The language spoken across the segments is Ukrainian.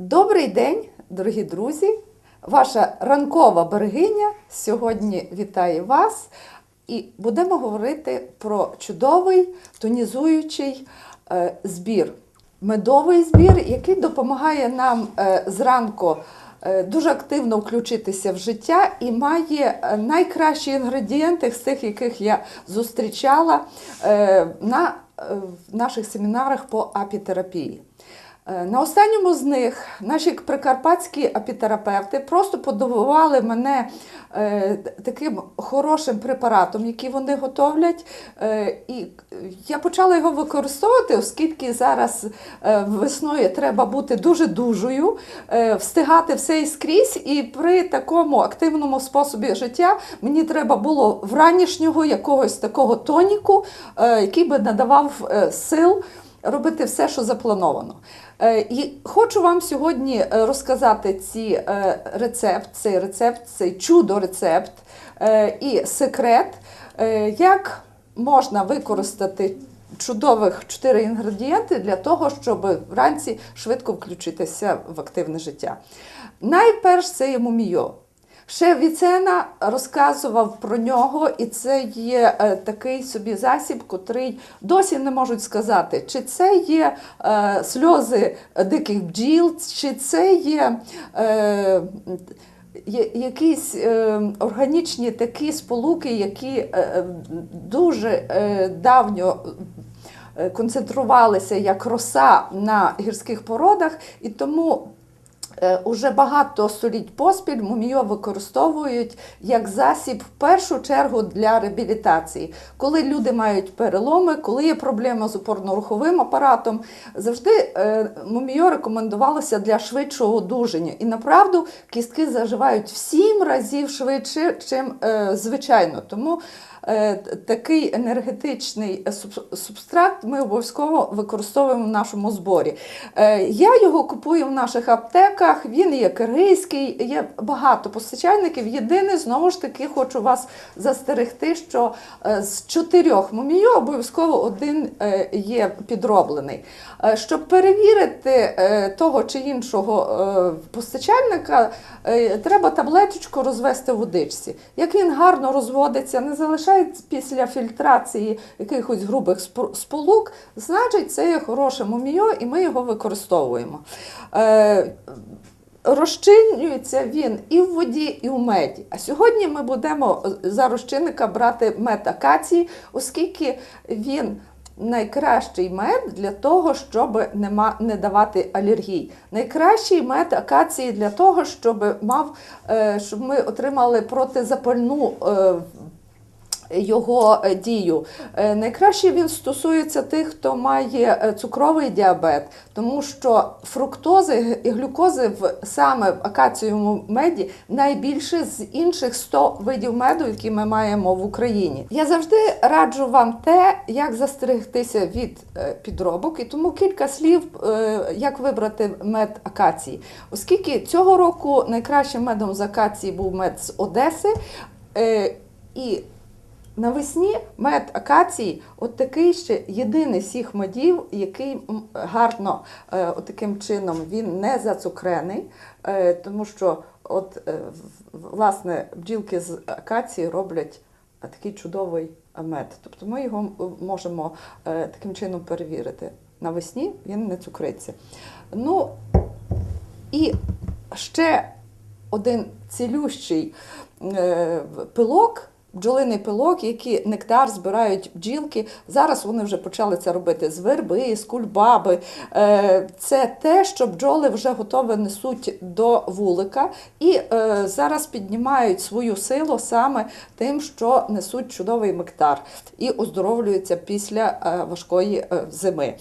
Добрий день, дорогі друзі! Ваша ранкова берегиня сьогодні вітає вас і будемо говорити про чудовий тонізуючий е, збір. Медовий збір, який допомагає нам е, зранку е, дуже активно включитися в життя і має найкращі інгредієнти з тих, яких я зустрічала на наших семінарах по апітерапії. Е, На останньому з них наші прикарпатські апітерапевти просто подивували мене е, таким хорошим препаратом, який вони готовлять. Е, і я почала його використовувати, оскільки зараз весною треба бути дуже дужою, встигати все і скрізь. І при такому активному способі життя мені треба було вранішнього якогось такого тоніку, який би надавав сил робити все, що заплановано. Е, І хочу вам сьогодні е, розказати ці е, рецепт, цей рецепт, цей чудо-рецепт і секрет, як можна використати чудових чотири інгредієнти для того, щоб вранці швидко включитися в активне життя. Найперш це є мумійо. Ще Віцена розказував про нього, і це є е, такий собі засіб, котрий досі не можуть сказати, чи це є е, сльози диких бджіл, чи це є. Е, Якісь е, органічні такі сполуки, які е, е, дуже е, давньо е, концентрувалися як роса на гірських породах, і тому Уже багато століть поспіль мумійо використовують як засіб в першу чергу для реабілітації. Коли люди мають переломи, коли є проблема з опорно-руховим апаратом, завжди е, мумійо рекомендувалося для швидшого одужання. І направду кістки заживають в сім разів швидше, чим е, звичайно. Тому е, такий енергетичний субстракт ми обов'язково використовуємо в нашому зборі. Е, Я його купую в наших аптеках, він є киргизький, є багато постачальників. Єдине, знову ж таки, хочу вас застерегти, що е, з чотирьох мумійо обов'язково один е, є підроблений. Е, Щоб перевірити е, того чи іншого е, постачальника, е, треба таблеточку розвести в водичці. Як він гарно розводиться, не залишає після фільтрації якихось грубих спо- сполук, значить це є хороше мумійо, і ми його використовуємо. Е, Розчинюється він і в воді, і в меді. А сьогодні ми будемо за розчинника брати мед акації, оскільки він найкращий мед для того, щоб нема, не давати алергій. Найкращий мед акації для того, щоб мав, е, щоб ми отримали протизапальну. Його е, дію. Е, Найкраще він стосується тих, хто має е, цукровий діабет, тому що фруктози і глюкози в саме в акацієвому меді найбільше з інших 100 видів меду, які ми маємо в Україні. Я завжди раджу вам те, як застерегтися від підробок, і тому кілька слів, як вибрати мед акації. Оскільки цього року найкращим медом з акації був мед з Одеси. І Навесні мед акації, от такий ще єдиний всіх медів, який гарно е, от таким чином він не зацукрений, е, тому що от, е, власне бджілки з акації роблять такий чудовий мед. Тобто ми його можемо таким чином перевірити. Навесні він не цукриться. Ну і ще один цілющий пилок. Бджолиний пилок, який нектар збирають бджілки. Зараз вони вже почали це робити з верби, з кульбаби. Е, Це те, що бджоли вже готове несуть до вулика і е, зараз піднімають свою силу саме тим, що несуть чудовий нектар і оздоровлюються після е, важкої зими.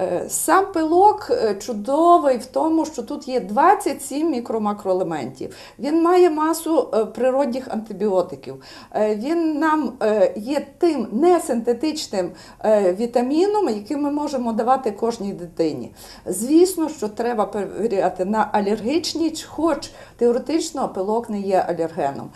Е, Сам пилок е, чудовий в тому, що тут є 27 мікро-макроелементів. Він має масу е, природних антибіотиків. Він нам є тим несинтетичним вітаміном, який ми можемо давати кожній дитині. Звісно, що треба перевіряти на алергічність, хоч теоретично пилок не є алергеном.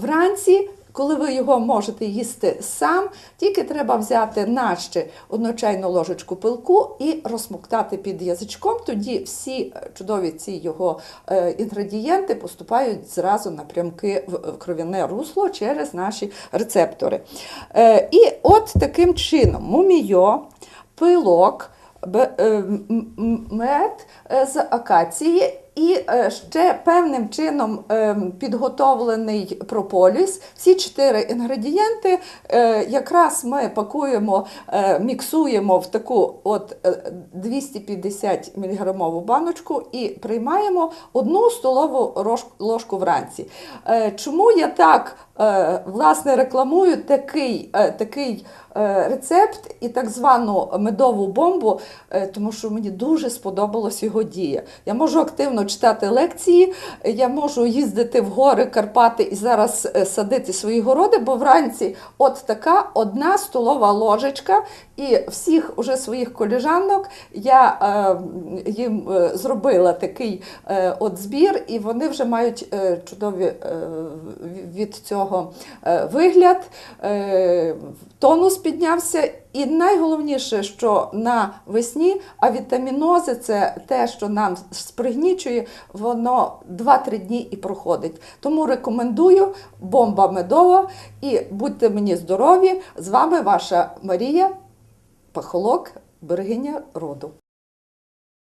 Вранці коли ви його можете їсти сам, тільки треба взяти наще одну чайну ложечку пилку і розсмоктати під язичком. Тоді всі е, чудові ці його е, інгредієнти поступають зразу напрямки в кров'яне русло через наші рецептори. Е, І от таким чином мумійо, пилок, мед з акації і е, ще певним чином е, підготовлений прополіс. Всі чотири інгредієнти е, якраз ми пакуємо, е, міксуємо в таку от е, 250 мг баночку і приймаємо одну столову ложку вранці. Чому я так власне рекламую такий, такий рецепт і так звану медову бомбу, тому що мені дуже сподобалась його дія. Я можу активно читати лекції, я можу їздити в гори Карпати і зараз е, садити свої городи, бо вранці от така одна столова ложечка, і всіх уже своїх коліжанок я е, їм е, зробила такий е, от збір, і вони вже мають е, чудові е, від цього е, вигляд. Е, тонус піднявся. І найголовніше, що на весні авітамінози це те, що нам спригнічує, воно 2-3 дні і проходить. Тому рекомендую бомба медова і будьте мені здорові! З вами ваша Марія Пахолок, берегиня роду.